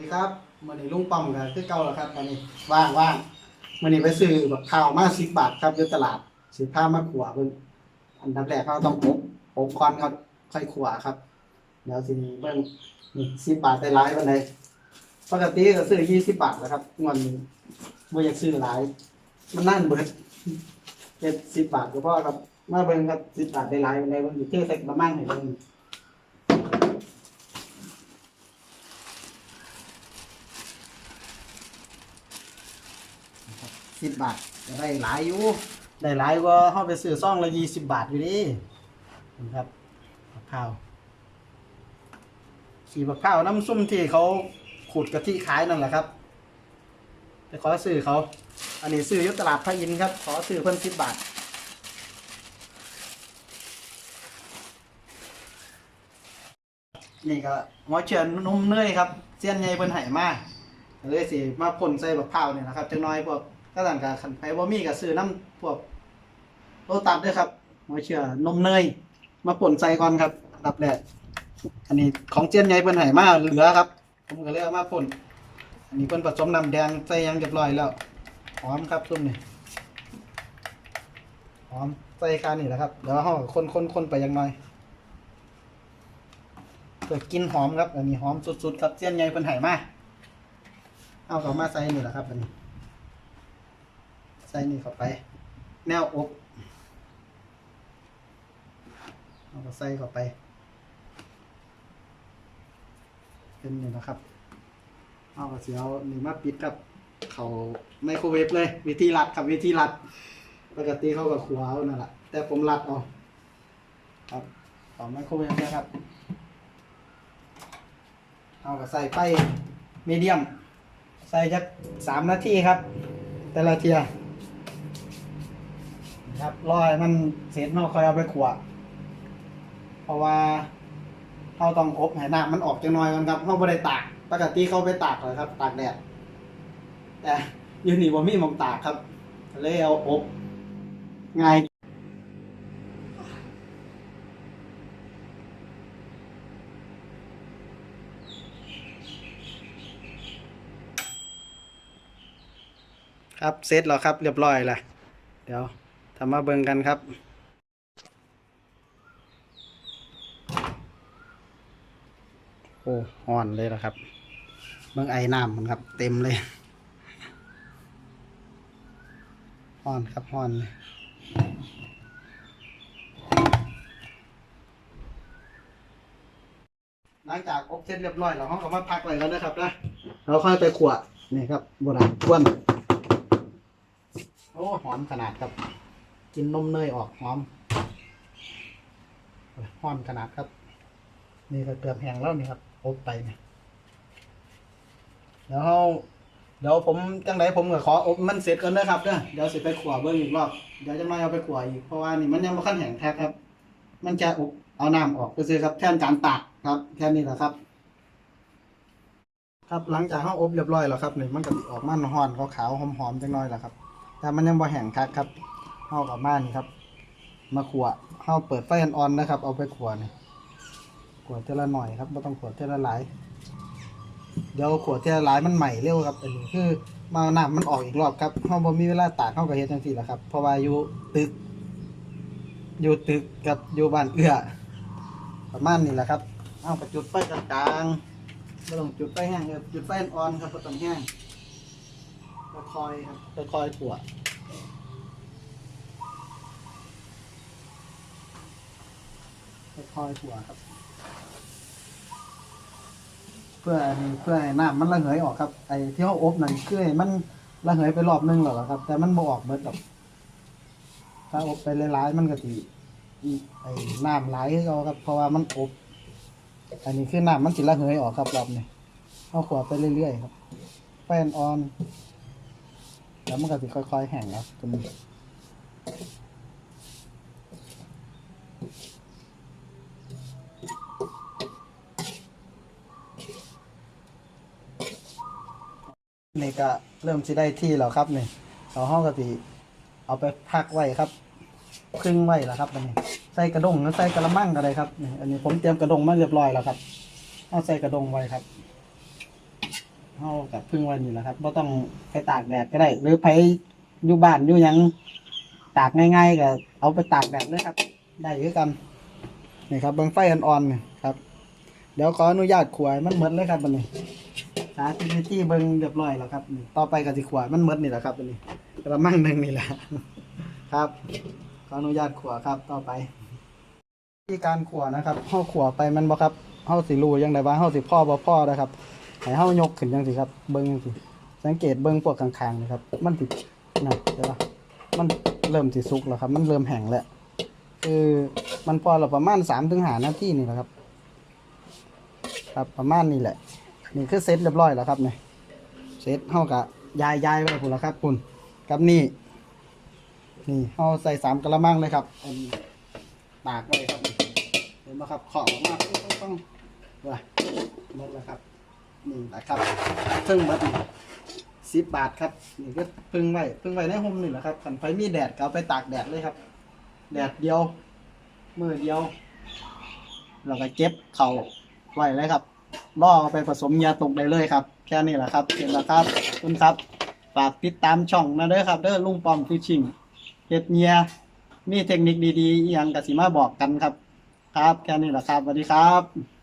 สวัสดีครับมื่อนี้ลุงป้อมกันคือเก่าแล้วครับตอนนี้ว่างว่างมื่อนี้ไปซื้อแบบข้าวมาสิบบาทครับอยู่ตลาดสิผ้ามาขัวเบิ่งอันดับแรกเขาต้องอบอบควันครับค่อยขัวครับเดี๋ยวสิเบิ่งนี่สิบบาทได้หลายวันใดปกติก็ซื้อยี่สิบบาทแล้วครับงอนนี้บ่อยากซื้อหลาย มันนั่นเบิดเจ็ดสิบบาทก็พอครับมาเบิ่งครับสิบบาทได้หลายวันใดวันนี้เทใส่กระมังให้เบิ่ง สิบบาทก็ได้หลายอยู่ได้หลายกว่าเข้าไปซื้อซองละยี่สิบบาทอยู่ดินะครับข้าวขี่บักข้าวน้ำซุ่มที่เขาขูดกะทิขายนั่นแหละครับไปขอซื้อเขา อันนี้ซื้อยุตลาดพระอินทร์ครับ ขอซื้อเพิ่นสิบบาทนี่ก็หมอเชือนนุ่มเนยครับเสี้ยนใหญ่เพิ่นให้มากเลยสิมาพ่นใส่บักข้าวเนี่ยนะครับจังน้อยพวก ก็ต่างกับขันไผบ่มีก็ซื้อน้ำพวกโลตัดด้วยครับหมอเชือนมเนย มาป่นใส่ก่อนครับอันดับแรกอันนี้ของเจียนใหญ่เพิ่นให้มาเหลือครับ ผมก็เลยเอามาป่นอันนี้เพิ่นผสมน้ำแดงใส่ยังเรียบร้อยแล้วหอมครับซุ่มนี่หอมใส่คานี่แหละครับเดี๋ยวเฮาคนคนคนไปยังน้อยเพื่อกินหอมครับ อันนี้หอมสุดๆครับเจียนใหญ่เพิ่นให้มาเอาเข้ามาใส่นี่แหละครับอันนี้ ใส่นี่เข้าไป แนวอบเอาก็ใส่เข้าไป เป็นนี่นะครับเอาก็เสียวนี่มาปิดกับเขาไมโครเวฟเลย วิธีรัดครับวิธีรัด ปกติเขาก็ขัวเอานั่นแหละแต่ผมรัดเอาครับขอไมโครเวฟนะครับเอาก็ใส่ไฟมีเดียม ใส่จักสามนาทีครับ แต่ละเทีย ครับรอให้มันเสร็จเนาค่อยเอาไปขัวเพราะว่าเราต้องอบให้น้ำมันออกจังน้อยก่อนครับเราไม่ได้ตากปกติเขาไปตากเลยครับ ตากแดดแต่อยูนี่บ่มีมองตากครับเลยเอาอบง่ายครับเสร็จแล้วครับ เรียบร้อยแล้วเดี๋ยว ทำมาเบิ่งกันครับ โอ้ห่อนเลยนะครับ เบิ่งไอ้น้ำมันครับ เต็มเลยห่อนครับห่อนหลังจากอบเสร็จเรียบร้อยเราเขาก็มาพักไว้แล้วนะครับนะเราค่อยไปขวดนี่ครับโบราณควนโอ้หอมขนาดครับ กินนมเนยออกหอมหอมขนาดครับ นี่ก็เกือบแห้งแล้วนี่ครับอบไปเนี่ยเดี๋ยวเดี๋ยวผมจังไรผมก็ขออบมันเสร็จก่อนนะครับเด้อเดี๋ยวสิไปขวเบิ้งอีกรอบเดี๋ยวจะมาเอาไปขวอีกเพราะว่านี่มันยังไม่ขั้นแห้งแท้ครับ มันจะอบเอาน้ำออกก็คือครับ แทนการตากครับ แค่นี้แหละครับ ครับหลังจากเราอบเรียบร้อยแล้วครับนี่มันก็สิออกมันหอนขาวๆหอมๆจังน้อยแหละครับ แต่มันยังบ่แห้งคักครับ เข้ากับมานี่ครับ มาขวเข้าเปิดไฟอ่อนๆนะครับ เอาไปขวนี่ขวดเท่าละหน่อยครับไม่ต้องขวดเท่าละหลาย เดี๋ยวขวดเท่าละหลายมันใหม่เร็วครับอันนี้คือมาเอาน้ำมันออกอีกรอบครับเขาบ่มีเวลาตากเข้ากับเฮ็ดจังซี่แหละครับเพราะว่าอยู่ตึก อยู่ตึกกับอยู่บ้านเอื้อประมาณนี้แหละครับเอาไปจุดไฟกลางๆไม่ต้องจุดไฟแห้งครับจุดไฟอ่อนครับไม่ต้องแห้งคอยครับคอยขวด ค่อยๆขวครับ เพื่อเพื่อให้น้ำมันระเหยออกครับไอ้ที่เขาอบนั่นคือให้มันระเหยไปรอบนึงแล้วล่ะครับ แต่มันบ่ออกเบิดดอกถ้าอบไปหลายๆมันก็สิไอ้น้ำไหลคือเขาครับ เพราะว่ามันอบอันนี้คือน้ำมันสิระเหยออกครับรอบนี้เอาขวดไปเรื่อยๆครับแป้นออน แล้วมันก็สิค่อยๆแห้งครับตรงนี้ นี่ก็เริ่มสิได้ที่แล้วครับนี่เราห้องกะทิเอาไปพักไว้ครับครึ่งไว้แล้วครับอันนี้ใส่กระดงหรือใส่กระมังก็ได้ครับนี่อันนี้ผมเตรียมกระดงมาเรียบร้อยแล้วครับเอาใส่กระดงไว้ครับเฮากับพึ่งไว้นี่แหละครับบ่ต้องไปตากแดดก็ได้ หรือไปอยู่บ้านอยู่ยังตากง่ายๆก็เอาไปตากแดดเลยครับ ได้คือกันนี่ครับเบิ่งไฟอ่อนๆนะครับ เดี๋ยวขออนุญาตขวายมันหมดเลยครับบัดนี้าธิตให้ที่เบิ่งเรียบร้อยแล้วครับนี่ต่อไปก็สิขวามันหมดนี่แหละครับบัดนี้กระมังหนึ่งนี่แหละครับขออนุญาตขวครับต่อไปวิธีการขวนะครับเฮาขวไปมันบ่ครับเฮาสิรูยังไงว่าเฮาสิพ่อบ่พ่อนะครับให้เฮายกขึ้นจังซี่ครับ เบิ่งจังซี่สังเกตเบิ่งพวกข้างๆนะครับ มันสิดนั่นใช่ปะมันเริ่มสิสุกแล้วครับ มันเริ่มแห้งแล้วคือมันพอแล้วประมาณ3ถึง5นาทีนี่แหละครับ ครับประมาณนี้แหละ นี่คือเซตเรียบร้อยแล้วครับเนี่ยเซตเฮากะยายยายไว้พุ่นแล้วครับคุณกับนี่นี่เอาใส่สามกระมังเลยครับอันตากไว้ครับเห็นไหมครับขอบออกมาต้องต้องต้องว่าหมดแล้วครับนี่นะครับพึ่งมัดสิบบาทครับนี่ก็พึ่งไว้พึ่งไว้ในห่มนี่แหละครับขันไฟมีแดดก็เอาไปตากแดดเลยครับ แดดเดียวมือเดียวเราก็เก็บเข่าไว้เลยครับ ล่อเอาไปผสมยาตกได้เลยครับ แค่นี้แหละครับเห็นแล้วครับคุณครับ ฝากติดตามช่องนะเด้อครับเด้อลุงปอมฟิชชิงเฮ็ดเนียมีเทคนิคดีๆอหยังกสิมาบอกกันครับ ครับแค่นี้แหละครับสวัสดีครับ